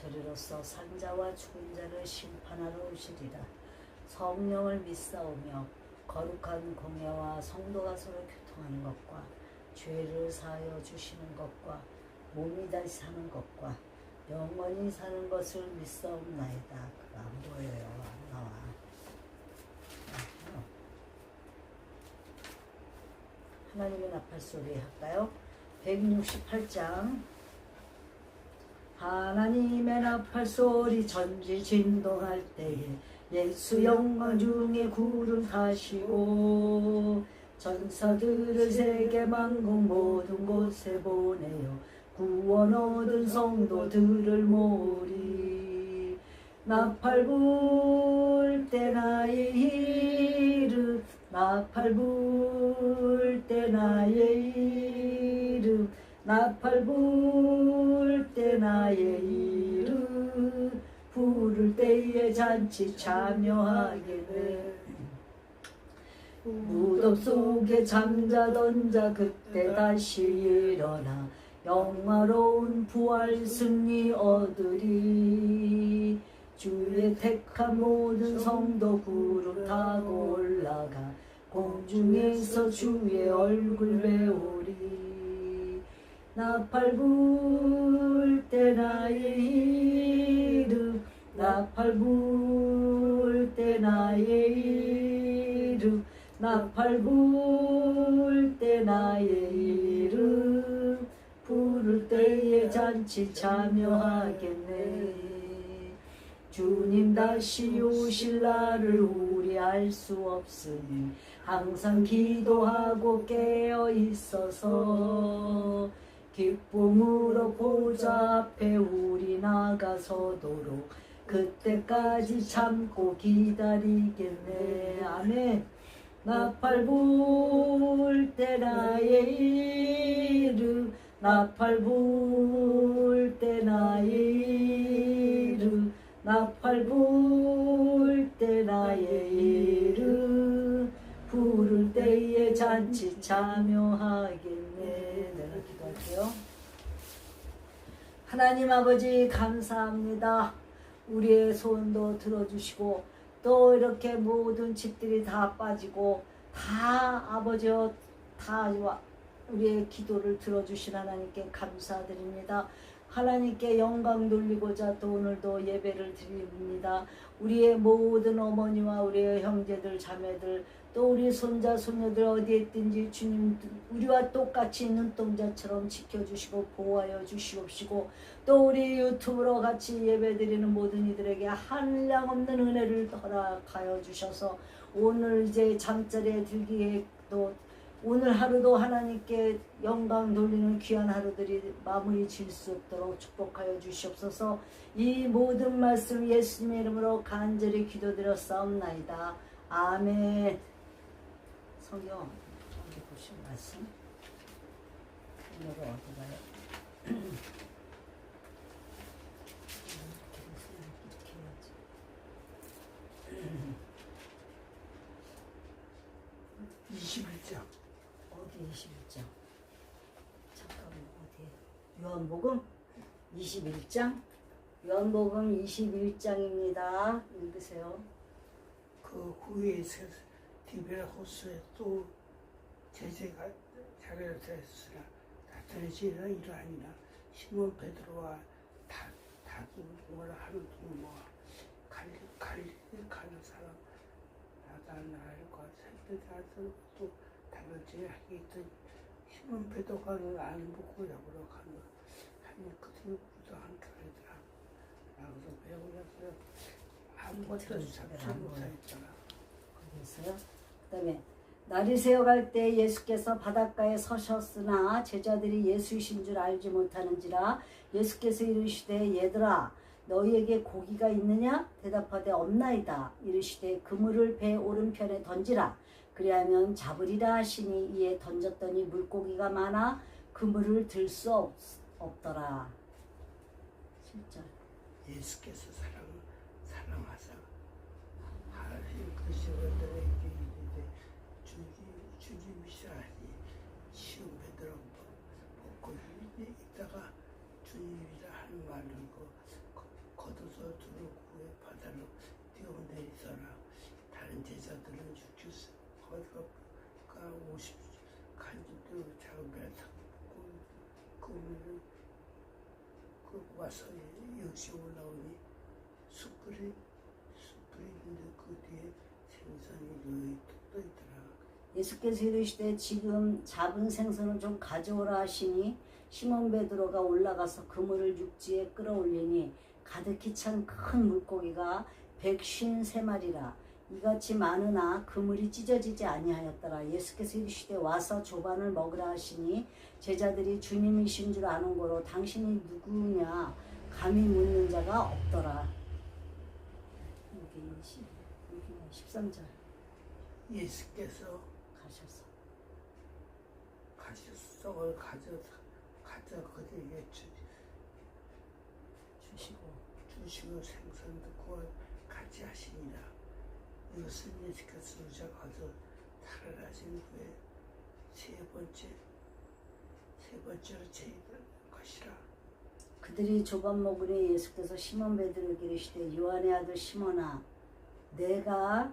저리로서 산자와 죽은 자를 심판하러 오시리라. 성령을 믿사오며 거룩한 공예와 성도가 서로 교통하는 것과 죄를 사하여 주시는 것과 몸이 다시 사는 것과 영원히 사는 것을 믿사옵나이다. 그거 안 보여요. 안 나와. 어. 하나님의 나팔 소리 할까요? 168장 하나님의 나팔 소리 전지 진동할 때에 예수 영광 중에 구름 타시고 전사들을 세계 만국 모든 곳에 보내요 구원 얻은 성도들을 모으리. 나팔 불 때 나의 이름 나팔 불 때 나의 이름 나팔 불때 나의 이름 부를 때에 잔치 참여하겠네 무덤 속에 잠자던 자 그때 다시 일어나 영화로운 부활 승리 얻으리. 주의 택한 모든 성도 구름 타고 올라가 공중에서 주의 얼굴 배우리 나팔 불 때 나의 이름 나팔 불 때 나의 이름 나팔 불 때 나의 이름. 부를 때에 잔치 참여하겠네. 주님 다시 오실 날을 우리 알 수 없으니 항상 기도하고 깨어 있어서 기쁨으로 보좌 앞에 우리 나가서도록 그때까지 참고 기다리겠네. 아멘. 나팔 불때 나의 이름 나팔 불때 나의 이름 나팔 불때 나의 이름. 부를 때에 잔치 참여하겠네 기도할게요 하나님 아버지 감사합니다 우리의 소원도 들어주시고 또 이렇게 모든 집들이 다 빠지고 다 아버지여 다 우리의 기도를 들어주신 하나님께 감사드립니다. 하나님께 영광 돌리고자 또 오늘도 예배를 드립니다. 우리의 모든 어머니와 우리의 형제들, 자매들, 또 우리 손자, 손녀들 어디에 있든지 주님 우리와 똑같이 눈동자처럼 지켜주시고 보호하여 주시옵시고 또 우리 유튜브로 같이 예배드리는 모든 이들에게 한량 없는 은혜를 허락하여 주셔서 오늘 이제 잠자리에 들기에 또 오늘 하루도 하나님께 영광 돌리는 귀한 하루들이 마무리 질 수 없도록 축복하여 주시옵소서 이 모든 말씀 예수님의 이름으로 간절히 기도드렸사옵나이다. 아멘 성경 여기 보신 말씀 오늘은 어디 가요? 이렇게 해서 이렇게 해야지. 21장 어디 21장? 잠깐만 어디? 요한복음 21장? 요한복음 21장입니다. 읽으세요. 그 후에 디베라 호수에 또 제재가 됐으나 다트리지는 이러하니라 시몬 베드로와 다 다들 하는 동무와 갈리 갈리 가는 사람 나다나엘과 세대자들 또 다른지 하기 있던 시몬 베드로가를 안 보고 역으로 가는 하니 그들부터 한가리더라 나그서 배우면서 아무것도 잡지 못하였잖아. 있어요. 그 다음에 날이 새어갈 때 예수께서 바닷가에 서셨으나 제자들이 예수이신 줄 알지 못하는지라 예수께서 이르시되 얘들아 너희에게 고기가 있느냐? 대답하되 없나이다. 이르시되 그물을 배 오른편에 던지라. 그리하면 잡으리라 하시니 이에 던졌더니 물고기가 많아 그물을 들 수 없더라. 7절. 예수께서 사랑 사랑하사 하나님 그 시원들에게 이르되 주님 주님이 시라 하니 시험 베드로 벗고 있다가 주님이라 하는 말을 거 걷어서 두루 구해 바다로 뛰어내리더라 다른 제자들은 죽겠어 거기가 오십 배를 타고 그물을 그 와서 역시 올라오니 숯불이 숯불이 있는데 그 뒤에 생선이 놓여 떠 있더라. 예수께서 이르시되 지금 잡은 생선을 좀 가져오라 하시니 시몬 베드로가 올라가서 그물을 육지에 끌어올리니 가득히 찬 큰 물고기가 백쉰 세 마리라. 이같이 많으나 그물이 찢어지지 아니하였더라. 예수께서 이르시되 와서 조반을 먹으라 하시니 제자들이 주님이신 줄 아는 거로 당신이 누구냐? 감히 묻는 자가 없더라. 여기 10, 여기 13절. 예수께서 가셔서 가시성을 가져 가져 그들에게 주, 주시고 주시고 생선도 구워 같이 하시니라. 이것은 예수께서 우리가 가서 살아나신 후에 세 번째 세 번째로 제일 것이라. 그들이 조반 먹으니 예수께서 시몬 베드로에게 이르시되 요한의 아들 시몬아 내가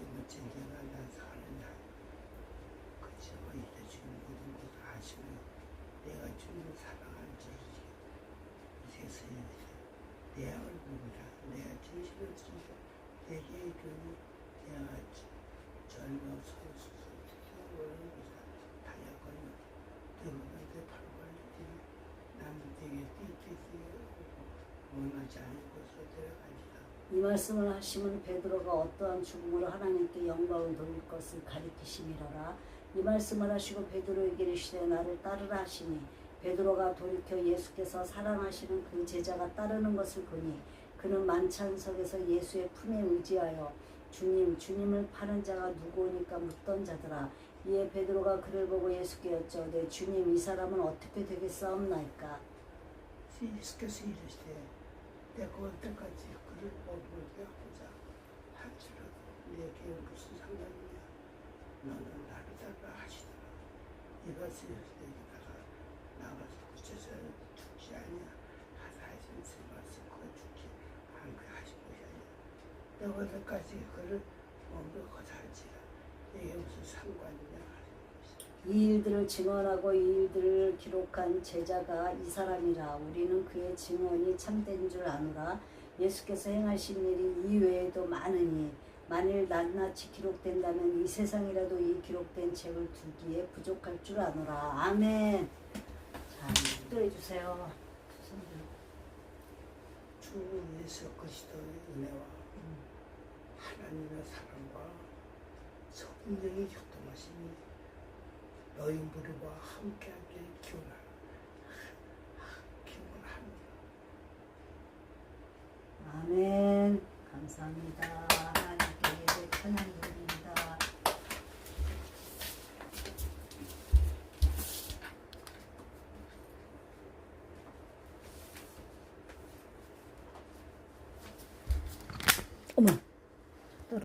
세 번째 내가 나를 사랑하냐 그치만 이제 주님 모든 것을 아시며 내가 주님을 사랑하는 줄 세상에 내 양을 보리라 내가 진실을 지켜 내게 이르니 내가 소수수 세월을 다약하여 들어오는데 나는 되게 띠띠띠 원하지 않은 곳으로 데려가니라. 이 말씀을 하시면 베드로가 어떠한 죽음으로 하나님께 영광을 돌릴 것을 가리키심이로라. 이 말씀을 하시고 베드로에게 이르시되 나를 따르라 하시니 베드로가 돌이켜 예수께서 사랑하시는 그 제자가 따르는 것을 보니 그는 만찬석에서 예수의 품에 의지하여 주님 주님을 파는 자가 누구오니까 묻던 자더라. 이에 베드로가 그를 보고 예수께 여쭤되 주님 이 사람은 어떻게 되겠사옵나이까? 예수께서 이르시되 내가 올 때까지 머물게 하고자 할지라도 내게 무슨 상관이냐 너는 나를 따라 하시더라 이것이 내게다가 나가서 구체적으로 죽지 아니야 하사 하신 세 말씀 그가 죽지 않게 하신 것이 아니야 내가 올 때까지 그를 하고자 할지라 내게 무슨 상관이냐 이 일들을 증언하고 이 일들을 기록한 제자가 이 사람이라 우리는 그의 증언이 참된 줄 아노라 예수께서 행하신 일이 이 외에도 많으니 만일 낱낱이 기록된다면 이 세상이라도 이 기록된 책을 두기에 부족할 줄 아노라. 아멘. 자 기도해 주세요. 주 예수 그리스도의 은혜와 하나님의 사랑과 성령의 교통하심이 너희 무리와 함께하게 기원하라. 기원